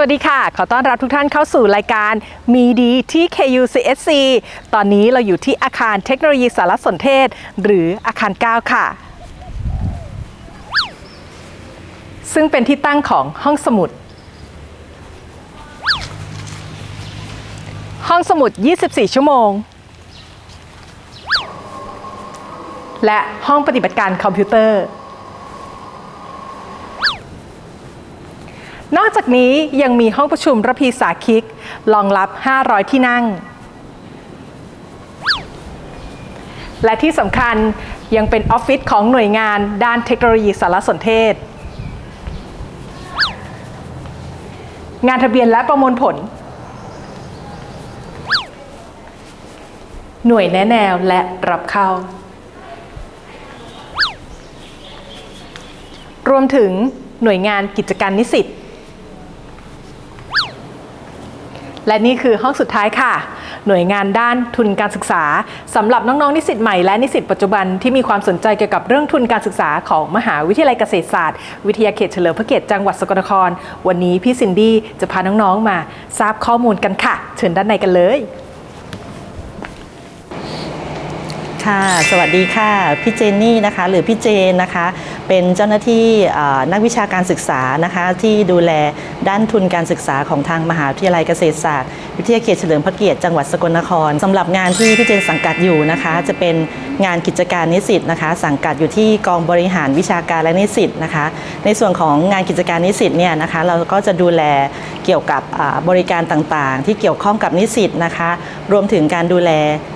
วัสดีค่ะ ขอต้อนรับทุกท่านเข้าสู่รายการมีดีที่ KUCSC ตอนนี้เราอยู่ที่อาคารเทคโนโลยีสารสนเทศ หรืออาคาร 9 ค่ะ ซึ่งเป็นที่ตั้งของห้องสมุด ห้องสมุด 24 ชั่วโมง และห้องปฏิบัติการคอมพิวเตอร์ นอกจากนี้ยังมีห้องประชุมระพีสาคิกรองรับ 500 ที่นั่ง และที่สำคัญยังเป็นออฟฟิศของหน่วยงานด้านเทคโนโลยีสารสนเทศ งานทะเบียนและประมวลผล หน่วยแนะแนวและรับเข้ารวมถึงหน่วยงานกิจการนิสิต และนี่คือห้องสุดท้ายค่ะ หน่วยงานด้านทุนการศึกษาสำหรับน้องๆนิสิตใหม่และนิสิตปัจจุบันที่มีความสนใจเกี่ยวกับเรื่องทุนการศึกษาของมหาวิทยาลัยเกษตรศาสตร์ วิทยาเขตเฉลิมพระเกียรติจังหวัดสกลนคร วันนี้พี่ซินดี้จะพาน้องๆมาทราบข้อมูลกันค่ะ เชิญด้านในกันเลย ค่ะ สวัสดีค่ะ พี่เจนนี่นะคะ หรือพี่เจนนะคะ เป็นเจ้าหน้าที่นักวิชาการศึกษานะคะ ที่ดูแลด้านทุนการศึกษาของทางมหาวิทยาลัยเกษตรศาสตร์ วิทยาเขตเฉลิมพระเกียรติจังหวัดสกลนครสำหรับงานที่พี่เจนสังกัดอยู่นะคะ จะเป็นงานกิจการนิสิตนะคะ สังกัดอยู่ที่กองบริหารวิชาการและนิสิตนะคะ ในส่วนของงานกิจการนิสิตเนี่ยนะคะ เราก็จะดูแลเกี่ยวกับบริการต่างๆ ที่เกี่ยวข้องกับนิสิตนะคะ รวมถึงการดูแล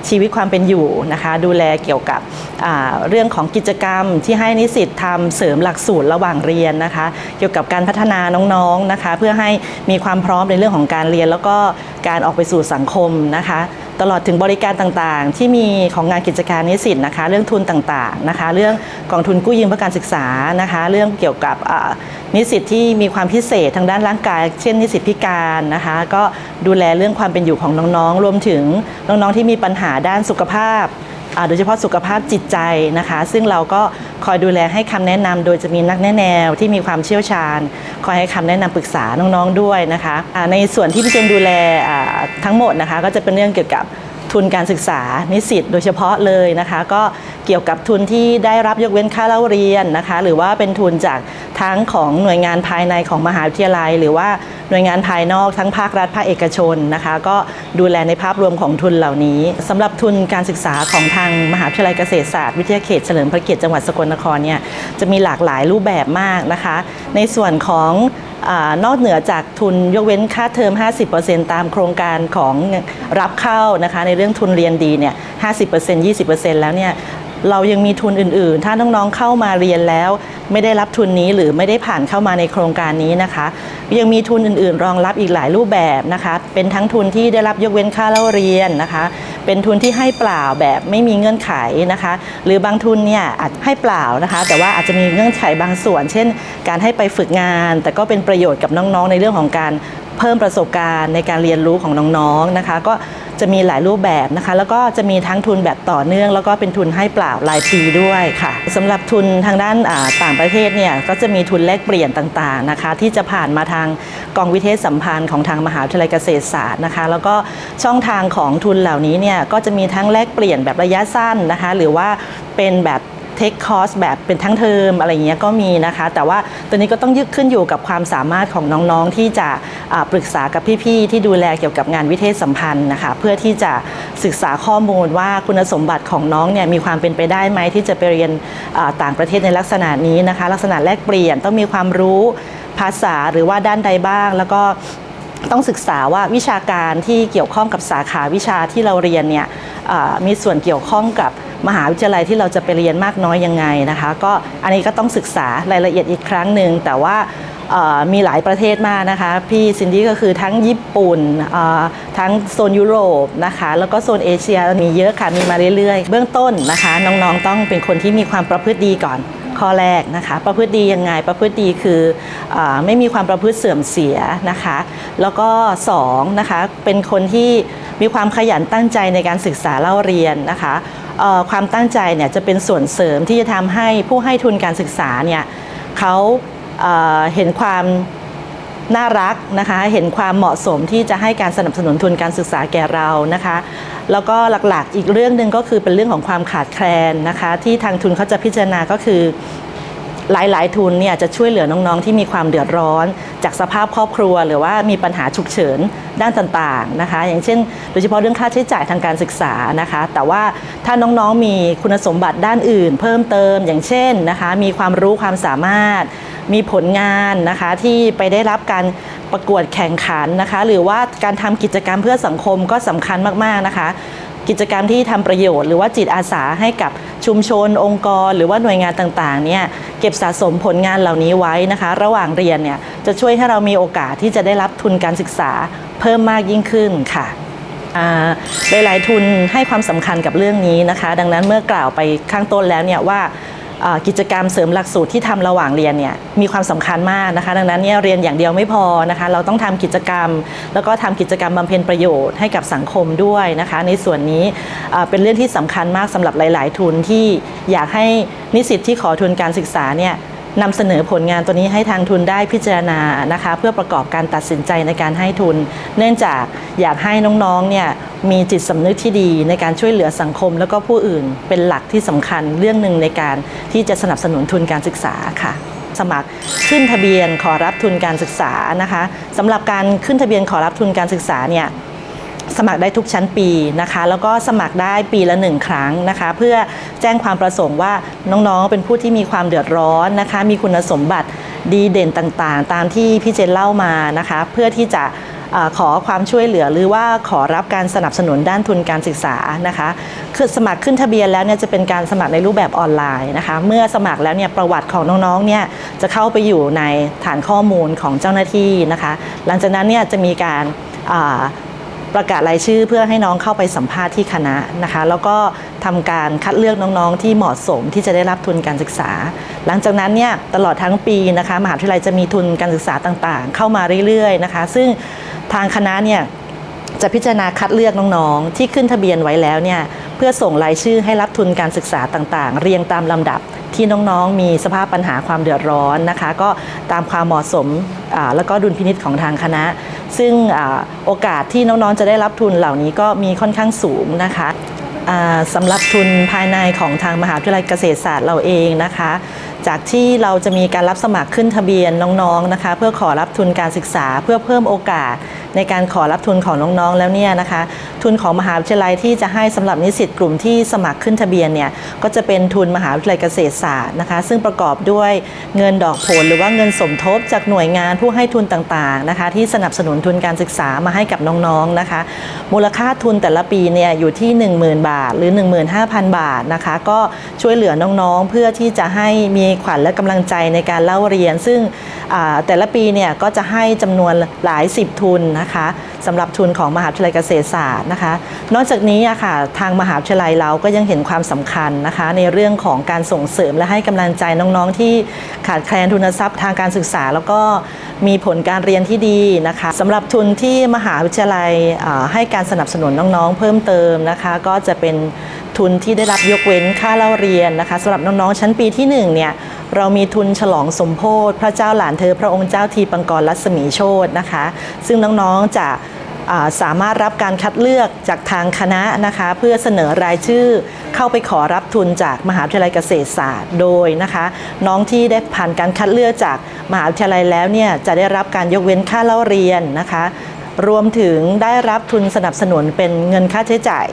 ชีวิตความเป็นอยู่นะคะดูแลเกี่ยวกับเรื่องของกิจกรรมที่ให้นิสิตทำเสริมหลักสูตรระหว่างเรียนนะคะ เกี่ยวกับการพัฒนาน้องๆนะคะ เพื่อให้มีความพร้อมในเรื่องของการเรียน แล้วก็การออกไปสู่สังคมนะคะ ตลอดถึงบริการต่างๆ ที่มีของงานกิจการนิสิตนะคะ เรื่องทุนต่างๆนะคะ เรื่องกองทุนกู้ยืมเพื่อการศึกษานะคะ เรื่องเกี่ยวกับนิสิตที่มีความพิเศษทางด้านร่างกาย เช่นนิสิตพิการนะคะ ก็ดูแลเรื่องความเป็นอยู่ของน้องๆ รวมถึงน้องๆที่มีปัญหาด้านสุขภาพ โดยเฉพาะสุขภาพจิตใจนะคะ ซึ่งเราก็คอยดูแลให้คำแนะนำโดยจะมีนักแนะแนวที่มีความเชี่ยวชาญ คอยให้คำแนะนำปรึกษาน้องๆด้วยนะคะในส่วนที่พี่เจนดูแลทั้งหมดนะคะ ก็จะเป็นเรื่องเกี่ยวกับ ทุนการศึกษานิสิตโดยเฉพาะเลยนะคะ ก็เกี่ยวกับทุนที่ได้รับยกเว้นค่าเล่าเรียนนะคะ หรือว่าเป็นทุนจากทั้งของหน่วยงานภายในของมหาวิทยาลัย หรือว่าหน่วยงานภายนอกทั้งภาครัฐภาคเอกชนนะคะ ก็ดูแลในภาพรวมของทุนเหล่านี้สำหรับทุนการศึกษาของทางมหาวิทยาลัยเกษตรศาสตร์วิทยาเขตเฉลิมพระเกียรติจังหวัดสกลนครเนี่ยจะมีหลากหลายรูปแบบมากนะคะ ในส่วนของนอกเหนือจากทุนยกเว้นค่าเทอม 50%ตามโครงการของรับเข้านะคะในเรื่องทุนเรียนดีเนี่ย 50% 20%แล้วเนี่ยเรายังมีทุนอื่น ๆ ถ้าน้อง ๆ เข้ามาเรียนแล้ว ไม่ได้รับทุนนี้หรือไม่ได้ผ่านเข้ามาในโครงการนี้นะคะ ยังมีทุนอื่น ๆ รองรับอีกหลายรูปแบบนะคะ เป็นทั้งทุนที่ได้รับยกเว้นค่าเล่าเรียนนะคะ เป็นทุนที่ให้เปล่าแบบไม่มีเงื่อนไขนะคะ หรือบางทุนเนี่ยอาจให้เปล่านะคะ แต่ว่าอาจจะมีเงื่อนไขบางส่วน เช่น การให้ไปฝึกงาน แต่ก็เป็นประโยชน์กับน้องๆ ในเรื่องของการ เพิ่มประสบการณ์ในการเรียนรู้ของน้องๆนะคะ ก็จะมีหลายรูปแบบนะคะ แล้วก็จะมีทั้งทุนแบบต่อเนื่อง แล้วก็เป็นทุนให้เปล่ารายปีด้วยค่ะสำหรับทุนทางด้านต่างประเทศเนี่ยก็จะมีทุนแลกเปลี่ยนต่างๆนะคะ ที่จะผ่านมาทางกองวิเทศสัมพันธ์ของทางมหาวิทยาลัยเกษตรศาสตร์นะคะ แล้วก็ช่องทางของทุนเหล่านี้เนี่ยก็จะมีทั้งแลกเปลี่ยนแบบระยะสั้นนะคะ หรือว่าเป็นแบบ เทคคอร์สแบบเป็นทั้งเทอมอะไรเงี้ยก็มีนะคะ แต่ว่าตัวนี้ก็ต้องยึดขึ้นอยู่กับความสามารถของน้องๆ ที่จะปรึกษากับพี่ๆ ที่ดูแลเกี่ยวกับงานวิเทศสัมพันธ์นะคะ เพื่อที่จะศึกษาข้อมูลว่าคุณสมบัติของน้องเนี่ยมีความเป็นไปได้ไหมที่จะไปเรียนต่างประเทศในลักษณะนี้นะคะ ลักษณะแลกเปลี่ยนต้องมีความรู้ภาษาหรือว่าด้านใดบ้าง แล้วก็ ต้องศึกษาว่าวิชาการที่เกี่ยวข้องกับสาขาวิชาที่เราเรียนเนี่ยมีส่วนเกี่ยวข้องกับมหาวิทยาลัยที่เราจะไปเรียนมากน้อยยังไงนะคะ ก็อันนี้ก็ต้องศึกษารายละเอียดอีกครั้งหนึ่งแต่ว่ามีหลายประเทศมากนะคะพี่ซินดี้ก็คือทั้งญี่ปุ่นทั้งโซนยุโรปนะคะแล้วก็โซนเอเชียมีเยอะค่ะมีมาเรื่อยๆ เบื้องต้นนะคะ น้องๆต้องเป็นคนที่มีความประพฤติดีก่อน ข้อแรกนะคะประพฤติดียังไงประพฤติดีคืออไม่มีความประพฤติเสื่อมเสียนะคะ แล้วก็สองนะคะเป็นคนที่มีความขยันตั้งใจในการศึกษาเล่าเรียนนะคะความตั้งใจเนี่ยจะเป็นส่วนเสริมที่จะทำให้ผู้ให้ทุนการศึกษาเนี่ยเขาเห็นความ น่ารักนะคะเห็นความเหมาะสมที่จะให้การสนับสนุนทุนการศึกษาแก่เรานะคะ แล้วก็หลักๆอีกเรื่องหนึ่งก็คือเป็นเรื่องของความขาดแคลนนะคะ ที่ทางทุนเขาจะพิจารณาก็คือ หลายๆ ทุนเนี่ยจะช่วยเหลือน้องๆ ที่มีความเดือดร้อน จากสภาพครอบครัว หรือว่ามีปัญหาฉุกเฉินด้านต่างๆนะคะ อย่างเช่น โดยเฉพาะเรื่องค่าใช้จ่ายทางการศึกษานะคะ แต่ว่าถ้าน้องๆมีคุณสมบัติด้านอื่น เพิ่มเติมอย่างเช่นนะคะ มีความรู้ความสามารถ มีผลงานนะคะที่ไปได้รับการประกวดแข่งขันนะคะ หรือว่าการทำกิจกรรมเพื่อสังคมก็สำคัญมากๆนะคะ กิจกรรมที่ทำประโยชน์ หรือว่าจิตอาสาให้กับชุมชน องค์กร หรือว่าหน่วยงานต่างๆเนี่ยเก็บสะสมผลงานเหล่านี้ไว้นะคะ ระหว่างเรียนเนี่ยจะช่วยให้เรามีโอกาสที่จะได้รับทุนการศึกษาเพิ่มมากยิ่งขึ้นค่ะหลายๆทุนให้ความสำคัญกับเรื่องนี้นะคะ ดังนั้นเมื่อกล่าวไปข้างต้นแล้วเนี่ยว่า กิจกรรมเสริมหลักสูตรที่ทำระหว่างเรียนเนี่ยมีความสำคัญมากนะคะ ดังนั้นเนี่ยเรียนอย่างเดียวไม่พอนะคะ เราต้องทำกิจกรรม แล้วก็ทำกิจกรรมบำเพ็ญประโยชน์ให้กับสังคมด้วยนะคะ ในส่วนนี้เป็นเรื่องที่สำคัญมากสำหรับหลาย ๆ ทุนที่อยากให้นิสิตที่ขอทุนการศึกษาเนี่ยนำเสนอผลงานตัวนี้ให้ทางทุนได้พิจารณานะคะ เพื่อประกอบการตัดสินใจในการให้ทุน เนื่องจากอยากให้น้องๆเนี่ย มีจิตสำนึกที่ดีในการช่วยเหลือสังคม แล้วก็ผู้อื่นเป็นหลักที่สำคัญเรื่องหนึ่งในการที่จะสนับสนุนทุนการศึกษาค่ะ สมัครขึ้นทะเบียนขอรับทุนการศึกษานะคะสำหรับการขึ้นทะเบียนขอรับทุนการศึกษาเนี่ยสมัครได้ทุกชั้นปีนะคะ แล้วก็สมัครได้ปีละหนึ่งครั้งนะคะ เพื่อแจ้งความประสงค์ว่าน้องๆ เป็นผู้ที่มีความเดือดร้อนนะคะ มีคุณสมบัติดีเด่นต่างๆ ตามที่พี่เจนเล่ามานะคะ เพื่อที่จะ ขอความช่วยเหลือหรือว่าขอรับการสนับสนุนด้านทุนการศึกษานะคะคือสมัครขึ้นทะเบียนแล้วเนี่ยจะเป็นการสมัครในรูปแบบออนไลน์นะคะเมื่อสมัครแล้วเนี่ยประวัติของน้องๆเนี่ยจะเข้าไปอยู่ในฐานข้อมูลของเจ้าหน้าที่นะคะ หลังจากนั้นเนี่ยจะมีการประกาศรายชื่อเพื่อให้น้องเข้าไปสัมภาษณ์ที่คณะนะคะ แล้วก็ทำการคัดเลือกน้องๆ ที่เหมาะสมที่จะได้รับทุนการศึกษา หลังจากนั้นเนี่ยตลอดทั้งปีนะคะมหาวิทยาลัยจะมีทุนการศึกษาต่างๆ เข้ามาเรื่อยๆนะคะ ซึ่ง ทางคณะเนี่ยจะพิจารณาคัดเลือกน้องๆ ที่ขึ้นทะเบียนไว้แล้วเนี่ยเพื่อส่งรายชื่อให้รับทุนการศึกษาต่างๆ เรียงตามลำดับที่น้องๆ มีสภาพปัญหาความเดือดร้อนนะคะ ก็ตามความเหมาะสมอ่าแล้วก็ดุลพินิษของทางคณะ ซึ่งอาโอกาสที่น้องๆ จะได้รับทุนเหล่านี้ก็มีค่อนข้างสูงนะคะ สำหรับทุนภายในของทางมหาวิทยาลัยเกษตรศาสตร์เราเองนะคะ จากที่เราจะมีการรับสมัครขึ้นทะเบียนน้องๆนะคะ เพื่อขอรับทุนการศึกษาเพื่อเพิ่มโอกาสในการขอรับทุนของน้องๆแล้วเนี่ยนะคะ ทุนของมหาวิทยาลัยที่จะให้สำหรับนิสิตกลุ่มที่สมัครขึ้นทะเบียนเนี่ยก็จะเป็นทุนมหาวิทยาลัยเกษตรศาสตร์นะคะ ซึ่งประกอบด้วยเงินดอกผลหรือว่าเงินสมทบจากหน่วยงานผู้ให้ทุนต่างๆนะคะ ที่สนับสนุนทุนการศึกษามาให้กับน้องๆนะคะ มูลค่าทุนแต่ละปีเนี่ยอยู่ที่ 10,000บาทหรือ 15,000 บาทนะคะ ก็ช่วยเหลือน้องๆ เพื่อที่จะให้มีขวัญและกำลังใจในการเล่าเรียน ซึ่งแต่ละปีเนี่ยก็จะให้จำนวนหลายสิบทุนนะคะสำหรับทุนของมหาวิทยาลัยเกษตรศาสตร์นะคะ นอกจากนี้อะค่ะทางมหาวิทยาลัยเราก็ยังเห็นความสำคัญนะคะ ในเรื่องของการส่งเสริมและให้กำลังใจน้องๆ ที่ขาดแคลนทุนทรัพย์ทางการศึกษา แล้วก็มีผลการเรียนที่ดีนะคะสำหรับทุนที่มหาวิทยาลัยให้การสนับสนุนน้องๆ เพิ่มเติมนะคะ ก็จะเป็นทุนที่ได้รับยกเว้นค่าเล่าเรียนนะคะสำหรับน้องๆชั้นปีที่หนึ่งเนี่ยเรามีทุนฉลองสมโพธิพระเจ้าหลานเธอพระองค์เจ้าทีปังกรรัศมีโชตนะคะ ซึ่งน้องๆจะสามารถรับการคัดเลือกจากทางคณะนะคะ เพื่อเสนอรายชื่อเข้าไปขอรับทุนจากมหาวิทยาลัยเกษตรศาสตร์โดยนะคะ น้องที่ได้ผ่านการคัดเลือกจากมหาวิทยาลัยแล้วเนี่ยจะได้รับการยกเว้นค่าเล่าเรียนนะคะ รวมถึงได้รับทุนสนับสนุนเป็นเงินค่าใช้จ่าย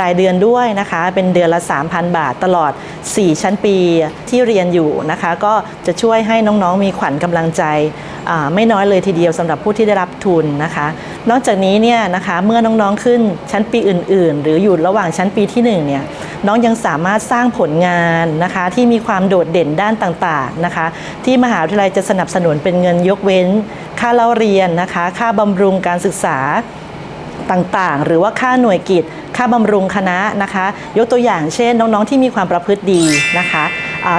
รายเดือนด้วยนะคะ เป็นเดือนละ 3,000 บาทตลอด 4 ชั้นปีที่เรียนอยู่นะคะ ก็จะช่วยให้น้องๆมีขวัญกำลังใจไม่น้อยเลยทีเดียวสำหรับผู้ที่ได้รับทุนนะคะ นอกจากนี้เนี่ยนะคะเมื่อน้องๆขึ้นชั้นปีอื่น ๆ หรืออยู่ระหว่างชั้นปีที่1เนี่ยน้องยังสามารถสร้างผลงานนะคะที่มีความโดดเด่นด้านต่างๆนะคะ ที่มหาวิทยาลัยจะสนับสนุนเป็นเงินยกเว้น ค่าเล่าเรียนนะคะ ค่าบำรุงการศึกษาต่างๆ หรือว่าค่าหน่วยกิจ ค่าบำรุงคณะนะคะ ยกตัวอย่างเช่น น้องๆที่มีความประพฤติดีนะคะ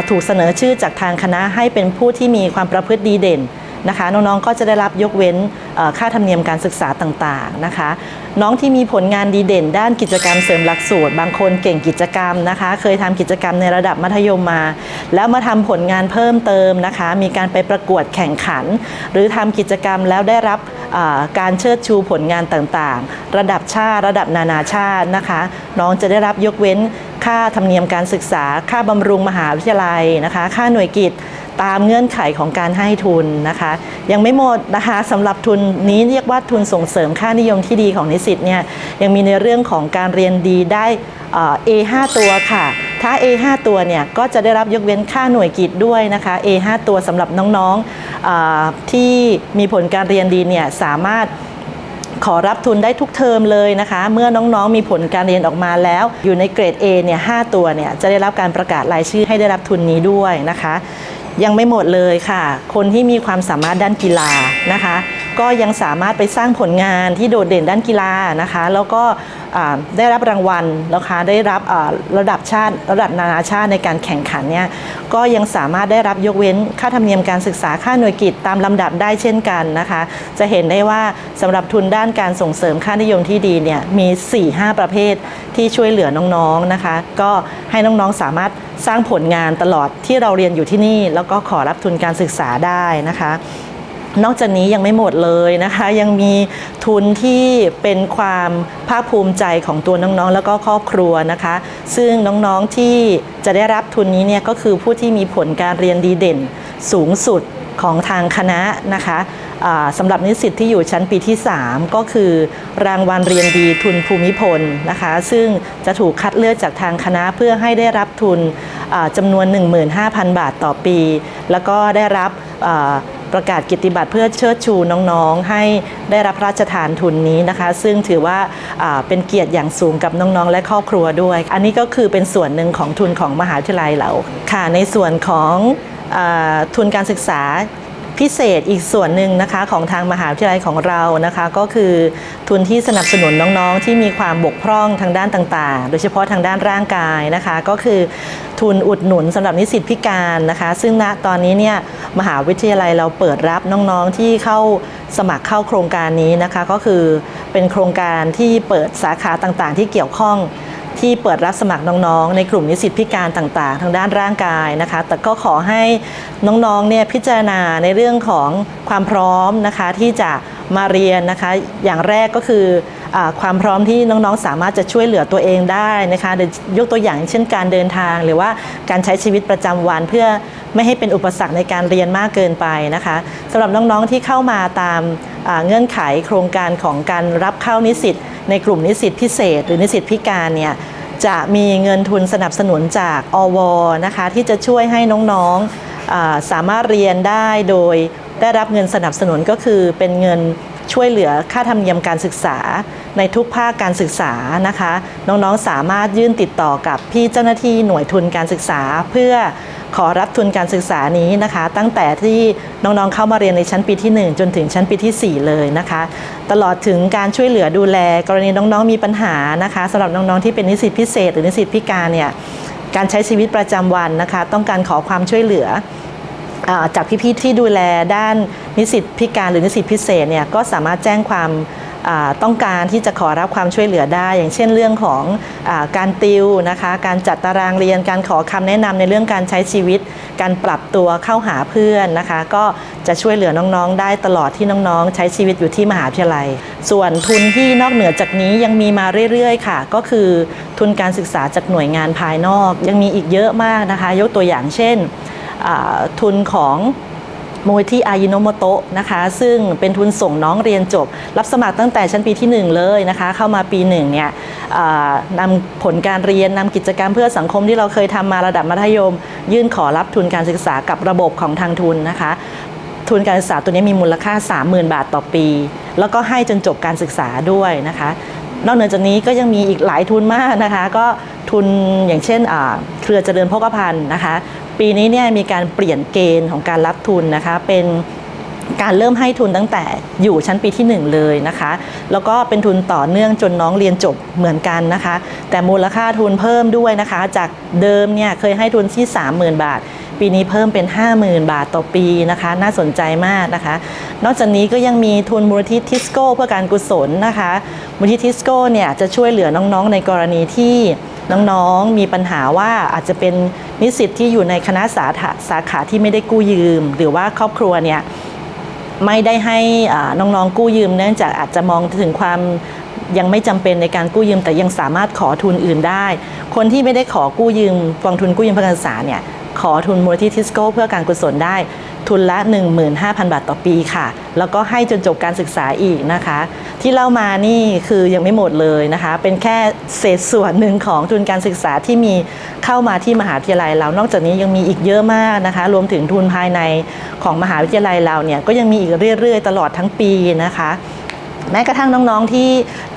ถูกเสนอชื่อจากทางคณะให้เป็นผู้ที่มีความประพฤติดีเด่น นะคะน้องๆก็จะได้รับยกเว้นค่าธรรมเนียมการศึกษาต่างๆนะคะน้องที่มีผลงานดีเด่น ด้านกิจกรรมเสริมหลักสูตร บางคนเก่งกิจกรรมนะคะ เคยทำกิจกรรมในระดับมัธยมมา แล้วมาทำผลงานเพิ่มเติมนะคะ มีการไปประกวดแข่งขัน หรือทำกิจกรรมแล้วได้รับการเชิดชูผลงานต่างๆ ระดับชาติระดับนานาชาตินะคะ น้องจะได้รับยกเว้นค่าธรรมเนียมการศึกษา ค่าบำรุงมหาวิทยาลัยนะคะ ค่าหน่วยกิจ ตามเงื่อนไขของการให้ทุนนะคะ ยังไม่หมดนะคะสำหรับทุนนี้เรียกว่าทุนส่งเสริมค่านิยมที่ดีของนิสิตเนี่ยยังมีในเรื่องของการเรียนดีได้เอ่อ A5 ตัวค่ะ ถ้า A5 ตัวเนี่ยก็จะได้รับยกเว้นค่าหน่วยกิจด้วยนะคะ A5 ตัวสำหรับน้องๆที่มีผลการเรียนดีเนี่ยสามารถขอรับทุนได้ทุกเทอมเลยนะคะ เมื่อน้องๆมีผลการเรียนออกมาแล้ว อยู่ในเกรด A เนี่ยหตัวเนี่ยจะได้รับการประกาศรายชื่อให้ได้รับทุนนี้ด้วยนะคะ ยังไม่หมดเลยค่ะ คนที่มีความสามารถด้านกีฬานะคะ ก็ยังสามารถไปสร้างผลงานที่โดดเด่นด้านกีฬานะคะ แล้วก็ได้รับรางวัลนะคะได้รับระดับชาติระดับนานาชาติในการแข่งขันเนี่ยก็ยังสามารถได้รับยกเว้นค่าธรรมเนียมการศึกษาค่าหน่วยกิจตามลำดับได้เช่นกันนะคะ จะเห็นได้ว่าสำหรับทุนด้านการส่งเสริมค่านิยมที่ดีเนี่ยมี 4-5 ประเภทที่ช่วยเหลือน้องๆนะคะ ก็ให้น้องๆสามารถสร้างผลงานตลอดที่เราเรียนอยู่ที่นี่ แล้วก็ขอรับทุนการศึกษาได้นะคะ นอกจากนี้ยังไม่หมดเลยนะคะ ยังมีทุนที่เป็นความภาคภูมิใจของตัวน้องๆ แล้วก็ครอบครัวนะคะ ซึ่งน้องๆที่จะได้รับทุนนี้เนี่ยก็คือผู้ที่มีผลการเรียนดีเด่นสูงสุดของทางคณะนะคะสำหรับนิสิตที่อยู่ชั้นปีที่ 3 ก็คือ รางวัลเรียนดีทุนภูมิพลนะคะ ซึ่งจะถูกคัดเลือกจากทางคณะเพื่อให้ได้รับทุนจำนวน 15,000 บาทต่อปี แล้วก็ได้รับ ประกาศกิตติบัตรเพื่อเชิดชูน้องๆ ให้ได้รับพระราชทานทุนนี้นะคะ ซึ่งถือว่าเป็นเกียรติอย่างสูงกับน้องๆ และครอบครัวด้วย อันนี้ก็คือเป็นส่วนหนึ่งของทุนของมหาวิทยาลัยเราค่ะในส่วนของอทุนการศึกษา พิเศษอีกส่วนหนึ่งนะคะของทางมหาวิทยาลัยของเรานะคะก็คือทุนที่สนับสนุนน้องๆ ที่มีความบกพร่องทางด้านต่างๆ โดยเฉพาะทางด้านร่างกายนะคะ ก็คือทุนอุดหนุนสำหรับนิสิตพิการนะคะ ซึ่งณตอนนี้เนี่ยมหาวิทยาลัยเราเปิดรับน้องๆที่เข้าสมัครเข้าโครงการนี้นะคะ ก็คือเป็นโครงการที่เปิดสาขาต่างๆ ที่เกี่ยวข้อง ที่เปิดรับสมัครน้องๆ ในกลุ่มนิสิตพิการต่างๆ ทางด้านร่างกายนะคะ แต่ก็ขอให้น้องๆเนี่ยพิจารณาในเรื่องของความพร้อมนะคะที่จะมาเรียนนะคะ อย่างแรกก็คืออความพร้อมที่น้องๆ สามารถจะช่วยเหลือตัวเองได้นะคะเดี๋ยวยกตัวอย่างเช่นการเดินทางหรือว่าการใช้ชีวิตประจำวันเพื่อไม่ให้เป็นอุปสรรคในการเรียนมากเกินไปนะคะสำหรับน้องๆที่เข้ามาตามเงื่อนไขโครงการของการรับเข้านิสิต ในกลุ่มนิสิตพิเศษ หรือนิสิตพิการเนี่ยจะมีเงินทุนสนับสนุนจากอวนะคะที่จะช่วยให้น้องๆสามารถเรียนได้โดยได้รับเงินสนับสนุนก็คือเป็นเงินช่วยเหลือค่าธรรมเนียมการศึกษาในทุกภาคการศึกษานะคะ น้องๆสามารถยื่นติดต่อกับพี่เจ้าหน้าที่หน่วยทุนการศึกษา เพื่อ ขอรับทุนการศึกษานี้นะคะ ตั้งแต่ที่น้องๆเข้ามาเรียนในชั้นปีที่ 1 จนถึงชั้นปีที่ 4 เลยนะคะ ตลอดถึงการช่วยเหลือดูแล กรณีน้องๆมีปัญหานะคะสำหรับน้องๆที่เป็นนิสิตพิเศษ หรือนิสิตพิการเนี่ยการใช้ชีวิตประจำวันนะคะ ต้องการขอความช่วยเหลือจากพี่ๆที่ดูแลด้านนิสิตพิการหรือนิสิตพิเศษเนี่ยก็สามารถแจ้งความ ต้องการที่จะขอรับความช่วยเหลือได้ อย่างเช่นเรื่องของอการติวนะคะการจัดตารางเรียนการขอคำแนะนำในเรื่องการใช้ชีวิต การปรับตัวเข้าหาเพื่อนนะคะ ก็จะช่วยเหลือน้องๆ ได้ตลอดที่น้องๆ ใช้ชีวิตอยู่ที่มหาวิทยาลัย ส่วนทุนที่นอกเหนือจากนี้ยังมีมาเรื่อยๆ ค่ะ ก็คือทุนการศึกษาจากหน่วยงานภายนอก ยังมีอีกเยอะมากนะคะ ยกตัวอย่างเช่นทุนของ มูลที่อายิโนโมโตะนะคะ ซึ่งเป็นทุนส่งน้องเรียนจบ รับสมัครตั้งแต่ชั้นปีที่ 1 เลยนะคะ เข้ามาปีหนึ่งเนี่ยนำผลการเรียนนำกิจกรรมเพื่อสังคมที่เราเคยทำมาระดับมัธยม ยื่นขอรับทุนการศึกษากับระบบของทางทุนนะคะ ทุนการศึกษาตัวนี้มีมูลค่า 30,000 บาทต่อปี แล้วก็ให้จนจบการศึกษาด้วยนะคะนอกเหนือจากนี้ก็ยังมีอีกหลายทุนมากนะคะ ก็ทุนอย่างเช่นเครือเจริญโภคภัณฑ์นะคะ ปีนี้เนี่ยมีการเปลี่ยนเกณฑ์ของการรับทุนนะคะ เป็นการเริ่มให้ทุนตั้งแต่อยู่ชั้นปีที่ 1 เลยนะคะ แล้วก็เป็นทุนต่อเนื่องจนน้องเรียนจบเหมือนกันนะคะ แต่มูลค่าทุนเพิ่มด้วยนะคะ จากเดิมเนี่ยเคยให้ทุนที่ 30,000 บาท ปีนี้เพิ่มเป็น 50,000 บาทต่อปีนะคะ น่าสนใจมากนะคะ นอกจากนี้ก็ยังมีทุนมูลนิธิทิสโก้เพื่อการกุศลนะคะ มูลนิธิทิสโก้เนี่ยจะช่วยเหลือน้องๆ ในกรณีที่ น้องๆ มีปัญหาว่าอาจจะเป็นนิสิตที่อยู่ในคณะสาขาสาขาที่ไม่ได้กู้ยืม หรือว่าครอบครัวเนี่ยไม่ได้ให้น้องๆ กู้ยืม เนื่องจากอาจจะมองถึงความยังไม่จำเป็นในการกู้ยืม แต่ยังสามารถขอทุนอื่นได้ คนที่ไม่ได้ขอกู้ยืมกองทุนกู้ยืมเพื่อการศึกษาเนี่ย ขอทุนมูลที่ทิสโก้เพื่อการกุศลได้ทุนละ 15,000 บาทต่อปีค่ะ แล้วก็ให้จนจบการศึกษาอีกนะคะ ที่เล่ามานี่คือยังไม่หมดเลยนะคะ เป็นแค่เศษส่วนหนึ่งของทุนการศึกษาที่มีเข้ามาที่มหาวิทยาลัยเรา นอกจากนี้ยังมีอีกเยอะมากนะคะ รวมถึงทุนภายในของมหาวิทยาลัยเราเนี่ยก็ยังมีอีกเรื่อยๆ ตลอดทั้งปีนะคะ แม้กระทั่งน้องๆที่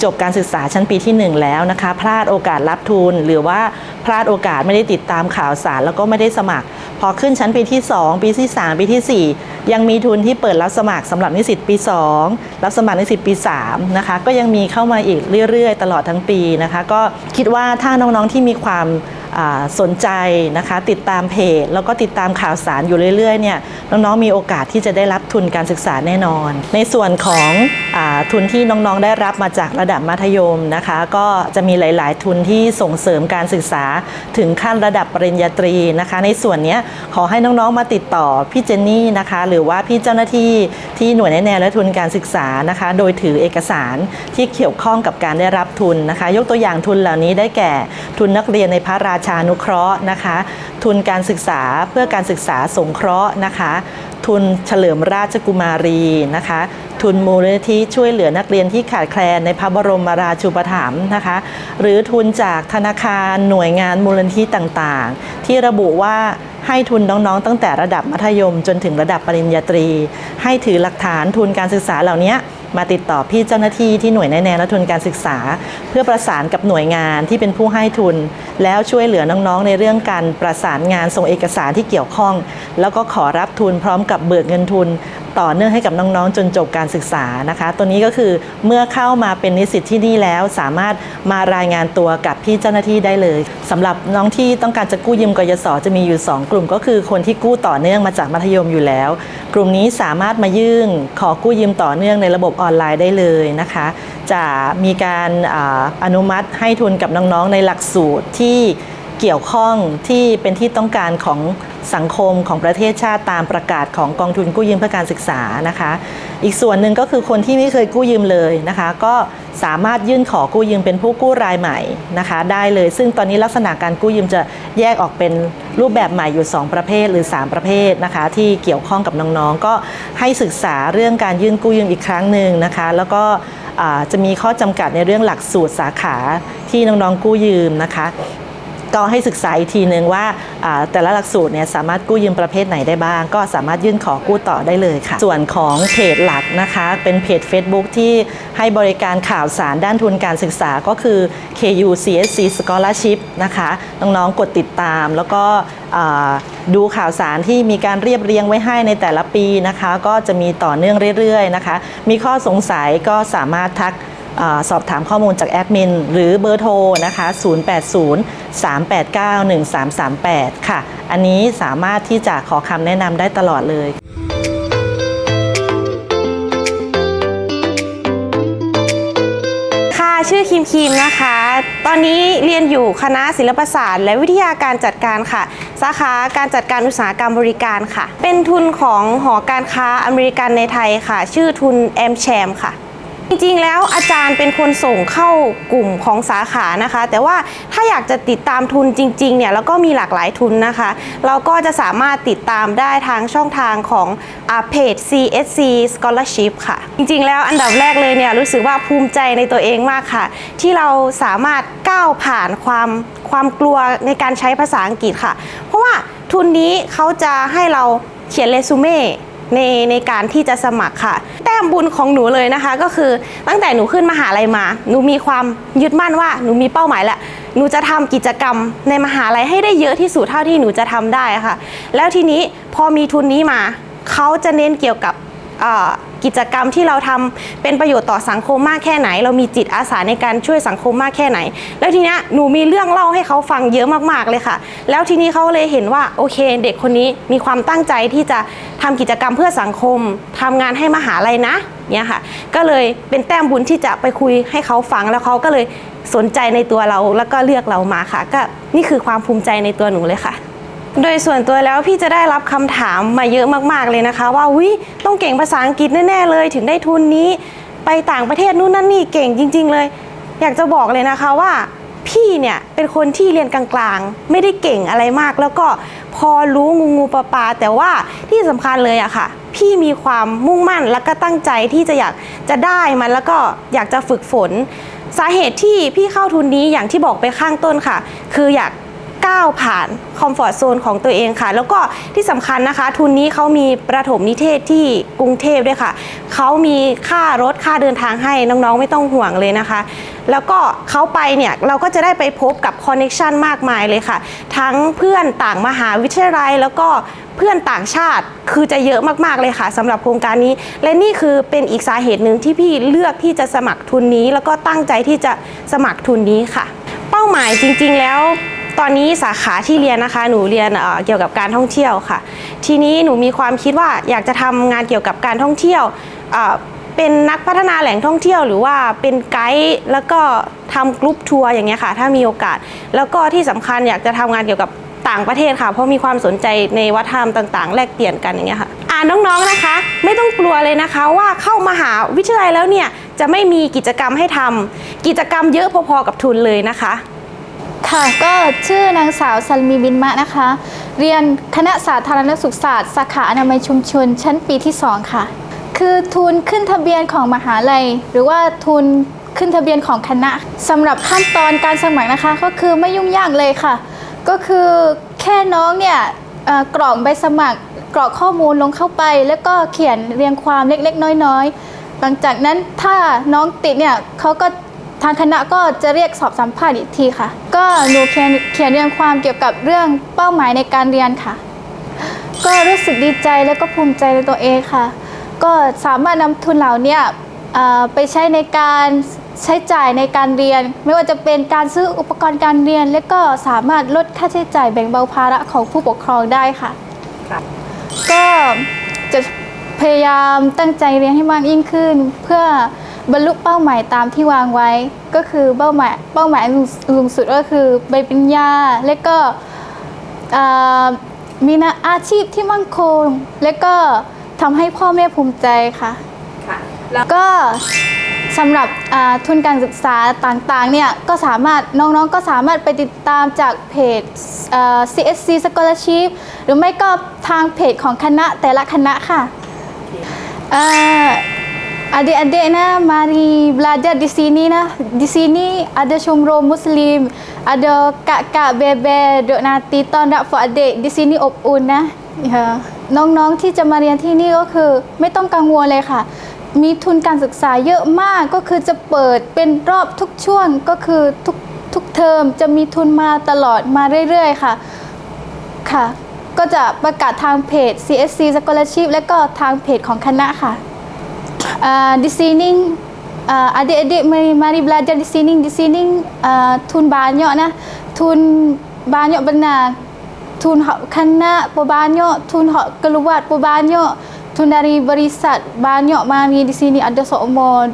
จบการศึกษาชั้นปีที่ 1 แล้วนะคะ พลาดโอกาสรับทุน หรือว่าพลาดโอกาสไม่ได้ติดตามข่าวสาร แล้วก็ไม่ได้สมัคร พอขึ้นชั้นปีที่ 2 ปีที่ 3 ปีทีสี่4 ยังมีทุนที่เปิดรับสมัครสำหรับนิสิตปี 2 รับสมัครนิสิตปี3นะคะก็ยังมีเข้ามาอีกเรื่อยๆ ตลอดทั้งปีนะคะ ก็คิดว่าถ้าน้องๆที่มีความสนใจนะคะติดตามเพจ แล้วก็ติดตามข่าวสารอยู่เรื่อยๆเนี่ยน้องๆมีโอกาสที่จะได้รับทุนการศึกษาแน่นอน ในส่วนของอทุนที่น้องๆได้รับมาจากระดับมัธยมนะคะ ก็จะมีหลายๆ ทุนที่ส่งเสริมการศึกษาถึงขั้นระดับปริญญาตรีนะคะ ในส่วนนี้ขอให้น้องๆมาติดต่อพี่เจนนี่นะคะ หรือว่าพี่เจ้าหน้าที่ที่หน่วยแนะแนวและทุนการศึกษานะคะ โดยถือเอกสารที่เกี่ยวข้องกับการได้รับทุนนะคะ ยกตัวอย่างทุนเหล่านี้ได้แก่ทุนนักเรียนในพระราชานุเคราะห์นะคะ ทุนการศึกษาเพื่อการศึกษาสงเคราะห์นะคะ ทุนเฉลิมราชกุมารีนะคะ ทุนมูลนิธิช่วยเหลือนักเรียนที่ขาดแคลนในพระบรมราชูปถัมภ์นะคะ หรือทุนจากธนาคารหน่วยงานมูลนิธิต่างๆ ที่ระบุว่าให้ทุนน้องๆ ตั้งแต่ระดับมัธยมจนถึงระดับปริญญาตรี ให้ถือหลักฐานทุนการศึกษาเหล่านี้ มาติดต่อพี่เจ้าหน้าที่ที่หน่วยแนะแนและทุนการศึกษา เพื่อประสานกับหน่วยงานที่เป็นผู้ให้ทุน แล้วช่วยเหลือน้องๆ ในเรื่องการประสานงานส่งเอกสารที่เกี่ยวข้อง แล้วก็ขอรับทุนพร้อมกับเบิกเงินทุน ต่อเนื่องให้กับน้องๆ จนจบการศึกษานะคะ ตัวนี้ก็คือเมื่อเข้ามาเป็นนิสิตที่นี่แล้วสามารถมารายงานตัวกับพี่เจ้าหน้าที่ได้เลยสำหรับน้องที่ต้องการจะกู้ยืมกยศจะมีอยู่ 2 กลุ่ม ก็คือคนที่กู้ต่อเนื่องมาจากมัธยมอยู่แล้ว กลุ่มนี้สามารถมายื่นขอกู้ยืมต่อเนื่องในระบบออนไลน์ได้เลยนะคะ จะมีการออนุมัติให้ทุนกับน้องๆในหลักสูตรที่ เกี่ยวข้องที่เป็นที่ต้องการของสังคมของประเทศชาติตามประกาศของกองทุนกู้ยืมเพื่อการศึกษานะคะ อีกส่วนหนึ่งก็คือคนที่ไม่เคยกู้ยืมเลยนะคะ ก็สามารถยื่นขอกู้ยืมเป็นผู้กู้รายใหม่นะคะ ได้เลย ซึ่งตอนนี้ลักษณะการกู้ยืมจะแยกออกเป็นรูปแบบใหม่อยู่ 2 ประเภทหรือ 3 ประเภทนะคะ ที่เกี่ยวข้องกับน้องๆ ก็ให้ศึกษาเรื่องการยื่นกู้ยืมอีกครั้งหนึ่งนะคะ แล้วก็จะมีข้อจำกัดในเรื่องหลักสูตรสาขาที่น้องๆกู้ยืมนะคะ ก็ให้ศึกษาอีกทีหนึ่งว่าแต่ละหลักสูตรเนี่ยสามารถกู้ยืมประเภทไหนได้บ้าง ก็สามารถยื่นขอกู้ต่อได้เลยค่ะ ส่วนของเพจหลักนะคะ เป็นเพจ Facebook ที่ให้บริการข่าวสารด้านทุนการศึกษาก็คือ KU CSC Scholarship นะคะ น้องๆกดติดตามแล้วก็ดูข่าวสารที่มีการเรียบเรียงไว้ให้ในแต่ละปีนะคะ ก็จะมีต่อเนื่องเรื่อยๆนะคะ มีข้อสงสัยก็สามารถทัก สอบถามข้อมูลจากแอดมินหรือเบอร์โทรนะคะ 080-389-1338 ค่ะ อันนี้สามารถที่จะขอคำแนะนำได้ตลอดเลยค่ะชื่อคิมคิมนะคะ ตอนนี้เรียนอยู่คณะศิลปศาสตร์ และวิทยาการจัดการค่ะ สาขาการจัดการอุตสาหกรรมบริการค่ะ เป็นทุนของหอการค้าอเมริกันในไทยค่ะ ชื่อทุนแอมแชมค่ะ จริงๆ แล้วอาจารย์เป็นคนส่งเข้ากลุ่มของสาขานะคะ แต่ว่าถ้าอยากจะติดตามทุนจริงๆ เนี่ยแล้วก็มีหลากหลายทุนนะคะ เราก็จะสามารถติดตามได้ทางช่องทางของอเพจ CSC Scholarship ค่ะ จริงๆ แล้วอันดับแรกเลยเนี่ยรู้สึกว่าภูมิใจในตัวเองมากค่ะ ที่เราสามารถก้าวผ่านความความกลัวในการใช้ภาษาอังกฤษค่ะ เพราะว่าทุนนี้เขาจะให้เราเขียนเรซูเม่ ในในการที่จะสมัครค่ะ แต้มบุญของหนูเลยนะคะ ก็คือตั้งแต่หนูขึ้นมหาลัยมา หนูมีความยึดมั่นว่าหนูมีเป้าหมายแหละหนูจะทำกิจกรรมในมหาลัยให้ได้เยอะที่สุดเท่าที่หนูจะทำได้ค่ะ แล้วทีนี้พอมีทุนนี้มาเขาจะเน้นเกี่ยวกับอ่อ กิจกรรมที่เราทำเป็นประโยชน์ต่อสังคมมากแค่ไหน เรามีจิตอาสาในการช่วยสังคมมากแค่ไหน แล้วทีเนี้ยหนูมีเรื่องเล่าให้เขาฟังเยอะมากๆเลยค่ะ แล้วทีนี้เขาเลยเห็นว่าโอเค เด็กคนนี้มีความตั้งใจที่จะทำกิจกรรมเพื่อสังคมทำงานให้มหาลัยนะเนี่ยค่ะก็เลยเป็นแต้มบุญที่จะไปคุยให้เขาฟังแล้วเขาก็เลยสนใจในตัวเราแล้วก็เลือกเรามาค่ะ ก็นี่คือความภูมิใจในตัวหนูเลยค่ะ โดยส่วนตัวแล้วพี่จะได้รับคำถามมาเยอะมากๆเลยนะคะ ว่าวิต้องเก่งภาษาอังกฤษแน่ๆเลย ถึงได้ทุนนี้ ไปต่างประเทศนู่นนั่นนี่เก่งจริง ๆ เลย อยากจะบอกเลยนะคะว่า พี่เนี่ยเป็นคนที่เรียนกลางๆ ไม่ได้เก่งอะไรมาก แล้วก็พอรู้งูงูปลาปลาแต่ว่าที่สำคัญเลยอะค่ะ พี่มีความมุ่งมั่นแล้วก็ตั้งใจที่จะอยากจะได้มันแล้วก็อยากจะฝึกฝน สาเหตุที่พี่เข้าทุนนี้อย่างที่บอกไปข้างต้นค่ะ คืออยาก ก้าวผ่านคอมฟอร์ทโซนของตัวเองค่ะ แล้วก็ที่สำคัญนะคะ ทุนนี้เขามีประถมนิเทศที่กรุงเทพด้วยค่ะ เขามีค่ารถค่าเดินทางให้น้องๆ ไม่ต้องห่วงเลยนะคะ แล้วก็เขาไปเนี่ย เราก็จะได้ไปพบกับคอนเน็ชันมากมายเลยค่ะ ทั้งเพื่อนต่างมหาวิทยาลัยแล้วก็เพื่อนต่างชาติคือจะเยอะมากๆเลยค่ะสำหรับโครงการนี้ และนี่คือเป็นอีกสาเหตุหนึ่งที่พี่เลือกที่จะสมัครทุนนี้ แล้วก็ตั้งใจที่จะสมัครทุนนี้ค่ะ เป้าหมายจริง ๆ แล้ว ตอนนี้สาขาที่เรียนนะคะ หนูเรียนเกี่ยวกับการท่องเที่ยวค่ะ ทีนี้หนูมีความคิดว่าอยากจะทำงานเกี่ยวกับการท่องเที่ยวเอ่อเป็นนักพัฒนาแหล่งท่องเที่ยวหรือว่าเป็นไกด์แล้วก็ทำกรุ๊ปทัวร์อย่างเงี้ยค่ะ ถ้ามีโอกาส แล้วก็ที่สำคัญอยากจะทำงานเกี่ยวกับต่างประเทศค่ะ เพราะมีความสนใจในวัฒนธรรมต่างๆ แลกเปลี่ยนกันอย่างเงี้ยค่ะอ่าน้องๆนะคะ ไม่ต้องกลัวเลยนะคะว่าเข้ามาหาวิทยาลัยแล้วเนี่ยจะไม่มีกิจกรรมให้ทำกิจกรรมเยอะพอๆกับทุนเลยนะคะ ค่ะก็ชื่อนางสาวซัลมีบินมะนะคะ เรียนคณะสาธารณสุขศาสตร์สาขาอนามัยชุมชน ชั้นปีที่ 2 ค่ะ คือทุนขึ้นทะเบียนของมหาลัย หรือว่าทุนขึ้นทะเบียนของคณะสำหรับขั้นตอนการสมัครนะคะ ก็คือไม่ยุ่งยากเลยค่ะ ก็คือแค่น้องเนี่ยกรอกใบสมัคร กรอกข้อมูลลงเข้าไป แล้วก็เขียนเรียงความเล็กๆ น้อยๆ หลังจากนั้นถ้าน้องติดเนี่ยเขาก็ ทางคณะก็จะเรียกสอบสัมภาษณ์อีกทีค่ะ ก็หนูเขียนเขียนเรียงความเกี่ยวกับเรื่องเป้าหมายในการเรียนค่ะ ก็รู้สึกดีใจและก็ภูมิใจในตัวเองค่ะ ก็สามารถนำทุนเหล่าเนี้เอ่อไปใช้ในการใช้จ่ายในการเรียน ไม่ว่าจะเป็นการซื้ออุปกรณ์การเรียน และก็สามารถลดค่าใช้จ่ายแบ่งเบาภาระของผู้ปกครองได้ค่ะ ก็จะพยายามตั้งใจเรียนให้มากยิ่งขึ้น เพื่อ บรรลุเป้าหมายตามที่วางไว้ ก็คือเป้าหมายเป้าหมายสูงสุดก็คือใบปริญญาและก็เอ่อมีนะอาชีพที่มั่นคง และก็ทำให้พ่อแม่ภูมิใจค่ะก็สำหรับอ่าทุนการศึกษาต่างๆเนี่ยก็สามารถน้องๆก็สามารถไปติดตามจากเพจเอ่อ CSC Scholarship หรือไม่ก็ทางเพจของคณะแต่ละคณะค่ะเอ่อ Adik-adik nah mari belajar di sini nah. Di sini ada Syumro Muslim, ada kak-kak bebe duk nanti ton dak for adik. Di sini อบอุ่นนะ น้องๆที่จะมาเรียนที่นี่ก็คือไม่ต้องกังวลเลยค่ะ มีทุนการศึกษาเยอะมากก็คือจะเปิดเป็นรอบทุกช่วงก็คือทุกทุกเทอมจะมีทุนมาตลอดมาเรื่อยๆค่ะค่ะ ก็จะประกาศทางเพจ CSC Scholarship และก็ทางเพจของคณะค่ะ uh, di sini uh, adik-adik mari, mari belajar di sini di sini uh, tun banyak nah. Tun banyak benar. Tun hak kena pun banyak tun hak keluar pun banyak tun dari berisat banyak mari di sini ada semua